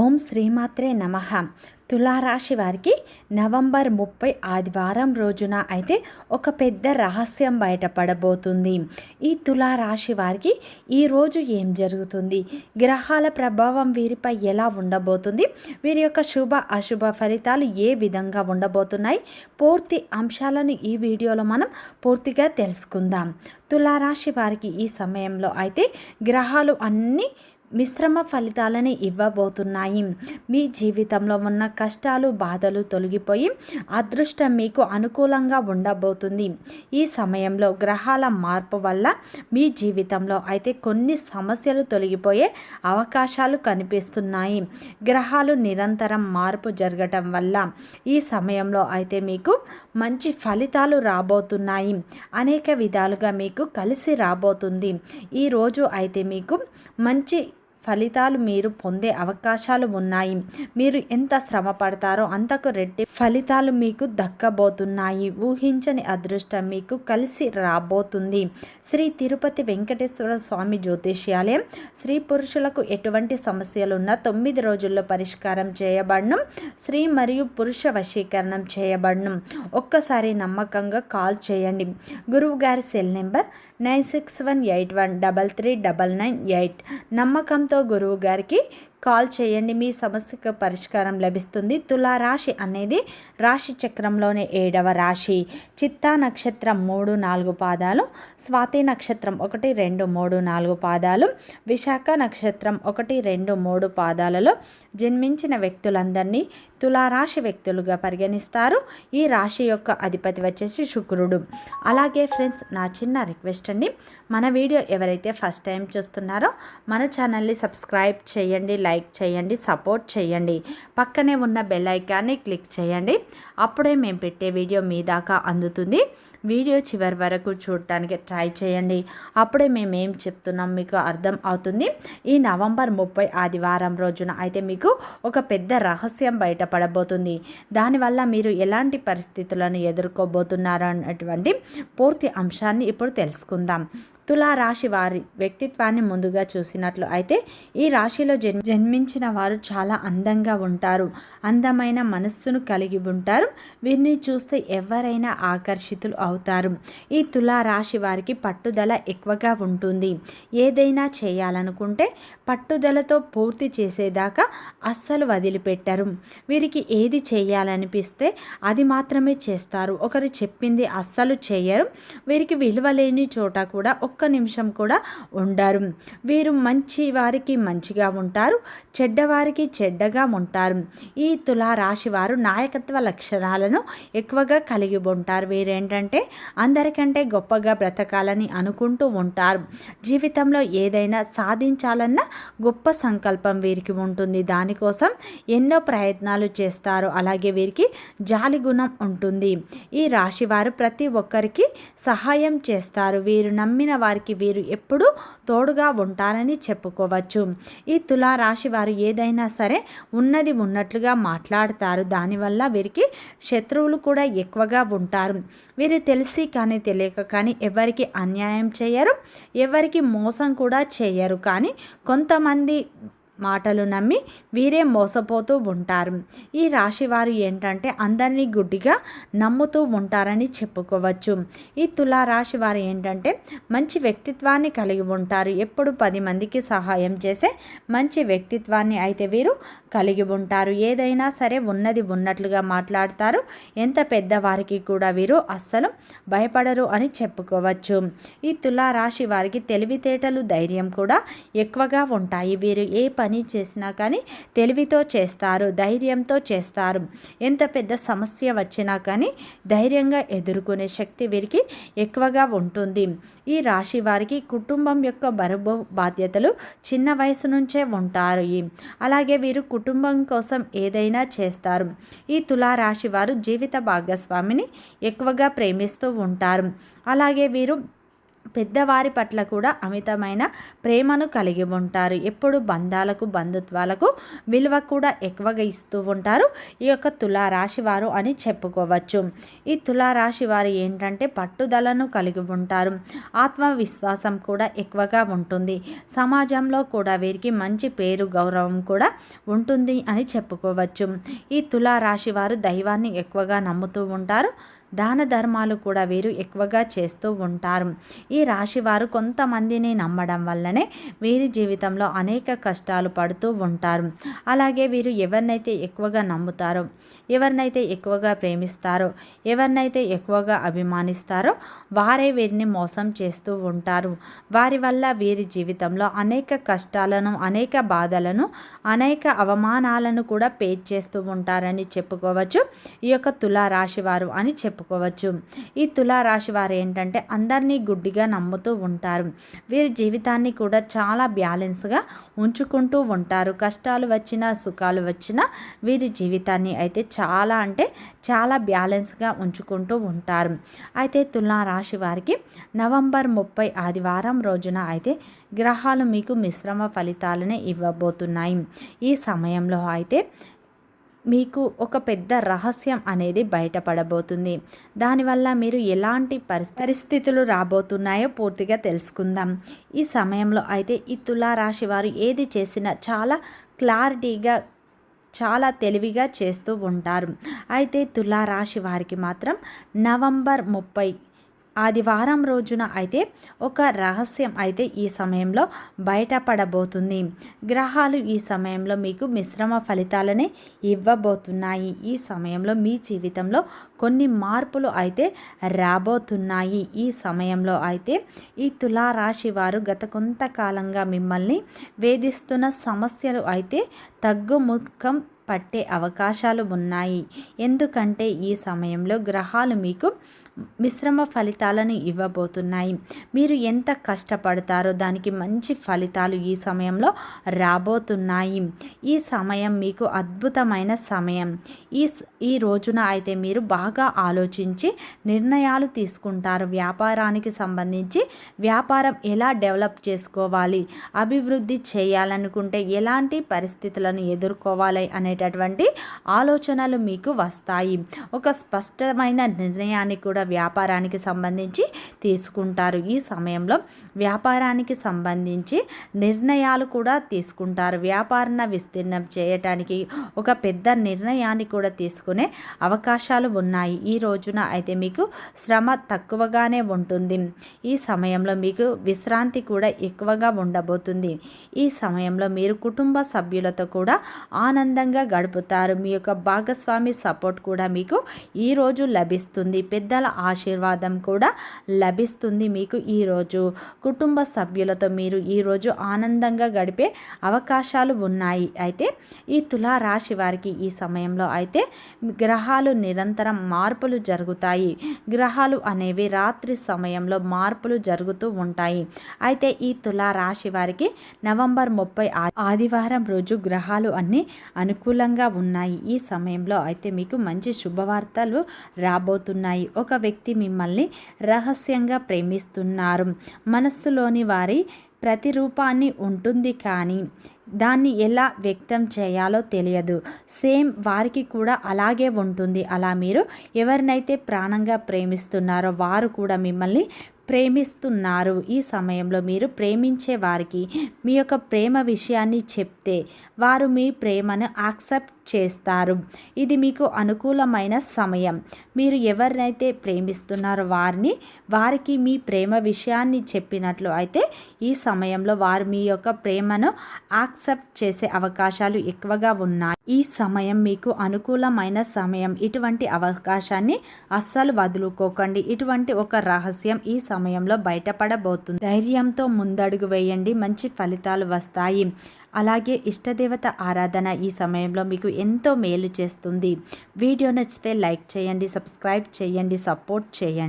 ఓం శ్రీమాత్రే నమ. తులారాశి వారికి నవంబర్ ముప్పై ఆదివారం రోజున అయితే ఒక పెద్ద రహస్యం బయటపడబోతుంది ఈ తులారాశి వారికి ఈరోజు ఏం జరుగుతుంది? గ్రహాల ప్రభావం వీరిపై ఎలా ఉండబోతుంది? వీరి యొక్క శుభ అశుభ ఫలితాలు ఏ విధంగా ఉండబోతున్నాయి? పూర్తి అంశాలను ఈ వీడియోలో మనం పూర్తిగా తెలుసుకుందాం. తులారాశి వారికి ఈ సమయంలో అయితే గ్రహాలు అన్నీ మిశ్రమ ఫలితాలని ఇవ్వబోతున్నాయి. మీ జీవితంలో ఉన్న కష్టాలు బాధలు తొలగిపోయి అదృష్టం మీకు అనుకూలంగా ఉండబోతుంది. ఈ సమయంలో గ్రహాల మార్పు వల్ల మీ జీవితంలో అయితే కొన్ని సమస్యలు తొలగిపోయే అవకాశాలు కనిపిస్తున్నాయి. గ్రహాలు నిరంతరం మార్పు జరగటం వల్ల ఈ సమయంలో అయితే మీకు మంచి ఫలితాలు రాబోతున్నాయి. అనేక విధాలుగా మీకు కలిసి రాబోతుంది. ఈరోజు అయితే మీకు మంచి ఫలితాలు మీరు పొందే అవకాశాలు ఉన్నాయి. మీరు ఎంత శ్రమ పడతారో అంతకు రెడ్డి ఫలితాలు మీకు దక్కబోతున్నాయి. ఊహించని అదృష్టం మీకు కలిసి రాబోతుంది. శ్రీ తిరుపతి వెంకటేశ్వర స్వామి జ్యోతిష్యాలయం స్త్రీ పురుషులకు ఎటువంటి సమస్యలున్నా తొమ్మిది రోజుల్లో పరిష్కారం చేయబడను. స్త్రీ మరియు పురుష వశీకరణం చేయబడను. ఒక్కసారి నమ్మకంగా కాల్ చేయండి. గురువు గారి cell number nine six one eight one double three double nine eight. నమ్మకంతో గురువు గారికి కాల్ చేయండి మీ సమస్యకు పరిష్కారం లభిస్తుంది. తులారాశి అనేది రాశి చక్రంలోనే ఏడవ రాశి. చిత్తా నక్షత్రం మూడు నాలుగు పాదాలు స్వాతి నక్షత్రం ఒకటి రెండు మూడు నాలుగు పాదాలు విశాఖ నక్షత్రం ఒకటి రెండు మూడు పాదాలలో జన్మించిన వ్యక్తులందరినీ తులారాశి వ్యక్తులుగా పరిగణిస్తారు. ఈ రాశి యొక్క అధిపతి వచ్చేసి శుక్రుడు. అలాగే ఫ్రెండ్స్ నా చిన్న రిక్వెస్ట్ అండి మన వీడియో ఎవరైతే ఫస్ట్ టైం చూస్తున్నారో మన ఛానల్ని సబ్స్క్రైబ్ చేయండి లైక్ చేయండి సపోర్ట్ చేయండి. పక్కనే ఉన్న బెల్ ఐకాన్ని క్లిక్ చేయండి. అప్పుడే మేము పెట్టే వీడియో మీ దాకా అందుతుంది. వీడియో చివరి వరకు చూడటానికి ట్రై చేయండి. అప్పుడే మేము ఏం చెప్తున్నాం మీకు అర్థం అవుతుంది. ఈ నవంబర్ ముప్పై ఆదివారం రోజున అయితే మీకు ఒక పెద్ద రహస్యం బయటపడబోతుంది. దానివల్ల మీరు ఎలాంటి పరిస్థితులను ఎదుర్కోబోతున్నారు అన్నటువంటి పూర్తి అంశాన్ని ఇప్పుడు తెలుసుకుందాం. తులారాశి వారి వ్యక్తిత్వాన్ని ముందుగా చూసినట్లు అయితే ఈ రాశిలో జన్ జన్మించిన వారు చాలా అందంగా ఉంటారు. అందమైన మనస్సును కలిగి ఉంటారు. వీరిని చూస్తే ఎవరైనా ఆకర్షితులు అవుతారు. ఈ తులారాశి వారికి పట్టుదల ఎక్కువగా ఉంటుంది. ఏదైనా చేయాలనుకుంటే పట్టుదలతో పూర్తి చేసేదాకా అస్సలు వదిలిపెట్టరు. వీరికి ఏది చేయాలనిపిస్తే అది మాత్రమే చేస్తారు. ఒకరు చెప్పింది అస్సలు చేయరు. వీరికి విలువ లేని చోట కూడా ఒక ఒక్క నిమిషం కూడా ఉండరు. వీరు మంచి వారికి మంచిగా ఉంటారు చెడ్డవారికి చెడ్డగా ఉంటారు. ఈ తులా రాశి వారు నాయకత్వ లక్షణాలను ఎక్కువగా కలిగి ఉంటారు. వీరేంటంటే అందరికంటే గొప్పగా బ్రతకాలని అనుకుంటూ ఉంటారు. జీవితంలో ఏదైనా సాధించాలన్న గొప్ప సంకల్పం వీరికి ఉంటుంది. దానికోసం ఎన్నో ప్రయత్నాలు చేస్తారు. అలాగే వీరికి జాలి గుణం ఉంటుంది. ఈ రాశి వారు ప్రతి ఒక్కరికి సహాయం చేస్తారు. వీరు నమ్మిన వారికి వీరు ఎప్పుడూ తోడుగా ఉంటారని చెప్పుకోవచ్చు. ఈ తులారాశి వారు ఏదైనా సరే ఉన్నది ఉన్నట్లుగా మాట్లాడతారు. దానివల్ల వీరికి శత్రువులు కూడా ఎక్కువగా ఉంటారు. వీరు తెలిసి కానీ తెలియక కానీ ఎవరికి అన్యాయం చేయరు ఎవరికి మోసం కూడా చేయరు. కానీ కొంతమంది మాటలు నమ్మి వీరే మోసపోతూ ఉంటారు. ఈ రాశి వారు ఏంటంటే అందరినీ గుడ్డిగా నమ్ముతూ ఉంటారని చెప్పుకోవచ్చు. ఈ తులా రాశి వారు ఏంటంటే మంచి వ్యక్తిత్వాన్ని కలిగి ఉంటారు. ఎప్పుడు పది మందికి సహాయం చేసే మంచి వ్యక్తిత్వాన్ని అయితే వీరు కలిగి ఉంటారు. ఏదైనా సరే ఉన్నది ఉన్నట్లుగా మాట్లాడతారు. ఎంత పెద్దవారికి కూడా వీరు అస్సలు భయపడరు అని చెప్పుకోవచ్చు. ఈ తులా రాశి వారికి తెలివితేటలు ధైర్యం కూడా ఎక్కువగా ఉంటాయి. వీరు ఏ పని పని చేసినా కానీ తెలివితో చేస్తారు ధైర్యంతో చేస్తారు. ఎంత పెద్ద సమస్య వచ్చినా కానీ ధైర్యంగా ఎదుర్కొనే శక్తి వీరికి ఎక్కువగా ఉంటుంది. ఈ రాశి వారికి కుటుంబం యొక్క బరువు బాధ్యతలు చిన్న వయసు నుంచే ఉంటారు. అలాగే వీరు కుటుంబం కోసం ఏదైనా చేస్తారు. ఈ తులారాశి వారు జీవిత భాగస్వామిని ఎక్కువగా ప్రేమిస్తూ ఉంటారు. అలాగే వీరు పెద్దవారి పట్ల కూడా అమితమైన ప్రేమను కలిగి ఉంటారు. ఎప్పుడు బంధాలకు బంధుత్వాలకు విలువ కూడా ఎక్కువగా ఇస్తూ ఉంటారు. ఈ యొక్క తులారాశి వారు అని చెప్పుకోవచ్చు. ఈ తులారాశి వారు ఏంటంటే పట్టుదలను కలిగి ఉంటారు. ఆత్మవిశ్వాసం కూడా ఎక్కువగా ఉంటుంది. సమాజంలో కూడా వీరికి మంచి పేరు గౌరవం కూడా ఉంటుంది అని చెప్పుకోవచ్చు. ఈ తులారాశి వారు దైవాన్ని ఎక్కువగా నమ్ముతూ ఉంటారు. దాన ధర్మాలు కూడా వీరు ఎక్కువగా చేస్తూ ఉంటారు. ఈ రాశి వారు కొంతమందిని నమ్మడం వల్లనే వీరి జీవితంలో అనేక కష్టాలు పడుతూ ఉంటారు. అలాగే వీరు ఎవరినైతే ఎక్కువగా నమ్ముతారో ఎవరినైతే ఎక్కువగా ప్రేమిస్తారో ఎవరినైతే ఎక్కువగా అభిమానిస్తారో వారే వీరిని మోసం చేస్తూ ఉంటారు. వారి వల్ల వీరి జీవితంలో అనేక కష్టాలను అనేక బాధలను అనేక అవమానాలను కూడా పే చేస్తూ ఉంటారని చెప్పుకోవచ్చు. ఈ యొక్క తులారాశి వారు అని చెప్పు చెప్పుకోవచ్చు. ఈ తులారాశి వారు ఏంటంటే అందరినీ గుడ్డిగా నమ్ముతూ ఉంటారు. వీరి జీవితాన్ని కూడా చాలా బ్యాలెన్స్గా ఉంచుకుంటూ ఉంటారు. కష్టాలు వచ్చినా సుఖాలు వచ్చినా వీరి జీవితాన్ని అయితే చాలా అంటే చాలా బ్యాలెన్స్గా ఉంచుకుంటూ ఉంటారు. అయితే తులారాశి వారికి నవంబర్ ముప్పై ఆదివారం రోజున అయితే గ్రహాలు మీకు మిశ్రమ ఫలితాలనే ఇవ్వబోతున్నాయి. ఈ సమయంలో అయితే మీకు ఒక పెద్ద రహస్యం అనేది బయటపడబోతుంది. దానివల్ల మీరు ఎలాంటి పరిస్థితులు రాబోతున్నాయో పూర్తిగా తెలుసుకుందాం. ఈ సమయంలో అయితే ఈ తులారాశి వారు ఏది చేసినా చాలా క్లారిటీగా చాలా తెలివిగా చేస్తూ ఉంటారు. అయితే తులారాశి వారికి మాత్రం నవంబర్ ముప్పై ఆదివారం రోజున అయితే ఒక రహస్యం అయితే ఈ సమయంలో బయటపడబోతుంది. గ్రహాలు ఈ సమయంలో మీకు మిశ్రమ ఫలితాలనే ఇవ్వబోతున్నాయి. ఈ సమయంలో మీ జీవితంలో కొన్ని మార్పులు అయితే రాబోతున్నాయి. ఈ సమయంలో అయితే ఈ తులారాశి వారు గత కొంతకాలంగా మిమ్మల్ని వేధిస్తున్న సమస్యలు అయితే తగ్గుముఖం పట్టే అవకాశాలు ఉన్నాయి. ఎందుకంటే ఈ సమయంలో గ్రహాలు మీకు మిశ్రమ ఫలితాలను ఇవ్వబోతున్నాయి. మీరు ఎంత కష్టపడతారో దానికి మంచి ఫలితాలు ఈ సమయంలో రాబోతున్నాయి. ఈ సమయం మీకు అద్భుతమైన సమయం. ఈ ఈ రోజున అయితే మీరు బాగా ఆలోచించి నిర్ణయాలు తీసుకుంటారు. వ్యాపారానికి సంబంధించి వ్యాపారం ఎలా డెవలప్ చేసుకోవాలి? అభివృద్ధి చేయాలనుకుంటే ఎలాంటి పరిస్థితులను ఎదుర్కోవాలి అనే అనేటటువంటి ఆలోచనలు మీకు వస్తాయి. ఒక స్పష్టమైన నిర్ణయాన్ని కూడా వ్యాపారానికి సంబంధించి తీసుకుంటారు. ఈ సమయంలో వ్యాపారానికి సంబంధించి నిర్ణయాలు కూడా తీసుకుంటారు. వ్యాపారణ విస్తీర్ణం చేయటానికి ఒక పెద్ద నిర్ణయాన్ని కూడా తీసుకునే అవకాశాలు ఉన్నాయి. ఈ రోజున అయితే మీకు శ్రమ తక్కువగానే ఉంటుంది. ఈ సమయంలో మీకు విశ్రాంతి కూడా ఎక్కువగా ఉండబోతుంది. ఈ సమయంలో మీరు కుటుంబ సభ్యులతో కూడా ఆనందంగా గడుపుతారు. మీ యొక్క భాగస్వామి సపోర్ట్ కూడా మీకు ఈరోజు లభిస్తుంది. పెద్దల ఆశీర్వాదం కూడా లభిస్తుంది మీకు ఈరోజు కుటుంబ సభ్యులతో మీరు ఈరోజు ఆనందంగా గడిపే అవకాశాలు ఉన్నాయి. అయితే ఈ తులారాశి వారికి ఈ సమయంలో అయితే గ్రహాలు నిరంతరం మార్పులు జరుగుతాయి. గ్రహాలు అనేవి రాత్రి సమయంలో మార్పులు జరుగుతూ ఉంటాయి. అయితే ఈ తులారాశి వారికి నవంబర్ ముప్పై ఆదివారం రోజు గ్రహాలు అన్నీ అనుకూలంగా ఉన్నాయి. ఈ సమయంలో అయితే మీకు మంచి శుభవార్తలు రాబోతున్నాయి. ఒక వ్యక్తి మిమ్మల్ని రహస్యంగా ప్రేమిస్తున్నారు. మనస్సులోని వారి ప్రతిరూపాన్ని ఉంటుంది కానీ దాన్ని ఎలా వ్యక్తం చేయాలో తెలియదు. సేమ్ వారికి కూడా అలాగే ఉంటుంది. అలా మీరు ఎవరినైతే ప్రాణంగా ప్రేమిస్తున్నారో వారు కూడా మిమ్మల్ని ప్రేమిస్తున్నారు. ఈ సమయంలో మీరు ప్రేమించే వారికి మీ యొక్క ప్రేమ విషయాన్ని చెప్తే వారు మీ ప్రేమను యాక్సెప్ట్ చేస్తారు. ఇది మీకు అనుకూలమైన సమయం. మీరు ఎవరినైతే ప్రేమిస్తున్నారో వారిని వారికి మీ ప్రేమ విషయాన్ని చెప్పినట్లు అయితే ఈ సమయంలో వారు మీ యొక్క ప్రేమను యాక్సెప్ట్ చేసే అవకాశాలు ఎక్కువగా ఉన్నాయి. ఈ సమయం మీకు అనుకూలమైన సమయం. ఇటువంటి అవకాశాన్ని అస్సలు వదులుకోకండి. ఇటువంటి ఒక రహస్యం ఈ సమయంలో బయటపడబోతుంది. ధైర్యంతో ముందడుగు వేయండి మంచి ఫలితాలు వస్తాయి. అలాగే ఇష్టదేవత ఆరాధన ఈ సమయంలో మీకు ఎంతో మేలు చేస్తుంది. వీడియో నచ్చితే లైక్ చేయండి సబ్స్క్రైబ్ చేయండి సపోర్ట్ చేయండి.